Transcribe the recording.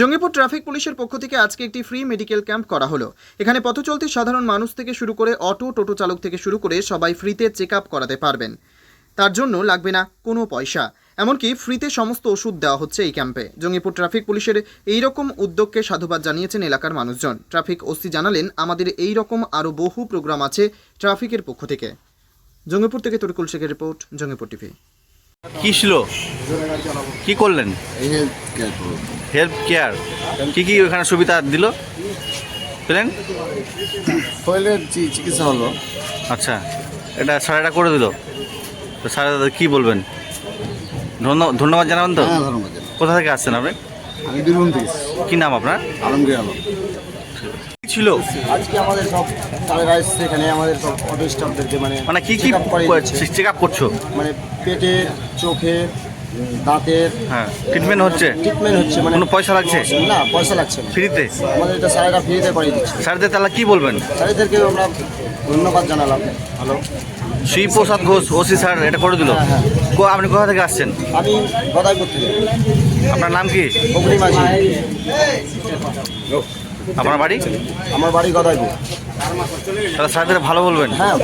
Jangipur traffic পুলিশের পক্ষ থেকে আজকে একটি ফ্রি মেডিকেল ক্যাম্প করা হলো। এখানে পথচলতি সাধারণ মানুষ থেকে শুরু করে অটো, টোটো চালক থেকে শুরু করে সবাই ফ্রিতে চেক আপ করাতে পারবেন। তার জন্য লাগবে না কোনো পয়সা। এমনকি ফ্রিতে সমস্ত ওষুধ দেওয়া হচ্ছে এই ক্যাম্পে জঙ্গিপুর ট্রাফিক পুলিশের এই রকম উদ্যোগকে সাধুবাদ জানিয়েছেন এলাকার মানুষজন। ট্রাফিক ওসি জানালেন, আমাদের এই রকম আরও বহু প্রোগ্রাম আছে ট্রাফিকের পক্ষ থেকে। জঙ্গিপুর থেকে তরিকুল শেখের রিপোর্ট, জঙ্গিপুর টিভি। কি ছিল? কি করলেন? হেলথ কেয়ার কি কি ওখানে সুবিধা দিল? পেলেন? শরীরের চিকিৎসা হলো। আচ্ছা এটা সারাটা করে দিল। তো সারা দাদা কী বলবেন? ধন্য- ধন্যবাদ জানাবেন তো? হ্যাঁ ধন্যবাদ কোথা থেকে আসছেন আপনি? আমি বীরভূম থেকে কি নাম আপনার? আলমগীর আলম। ছিল? আজকে আমাদের সব আসছে এখানে আমাদের সব অটো স্টাফদেরকে মানে মানে কি কি। চেক আপ করছ? মানে পেটের চোখের দাঁতের হ্যাঁ ট্রিটমেন্ট হচ্ছে? ট্রিটমেন্ট হচ্ছে মানে কোনো পয়সা লাগছে? না পয়সা লাগছে না। ফ্রিতে? আমাদের এটা স্যারেরা ফ্রিতে করিয়ে দিচ্ছে। স্যারদের তাহলে কি বলবেন? স্যারেদেরকে আমরা ধন্যবাদ জানালাম। ভালো শ্রী প্রসাদ ঘোষ ওসি স্যার এটা করে দিল। হ্যাঁ, কো- আপনি কোথা থেকে আসছেন? আমি গদাইপুর থেকে। আপনার নাম কি? অগ্নি মাঝি আপনার বাড়ি? আমার বাড়ি গদাইপুর। তাহলে স্যারদের ভালো বলবেন। হ্যাঁ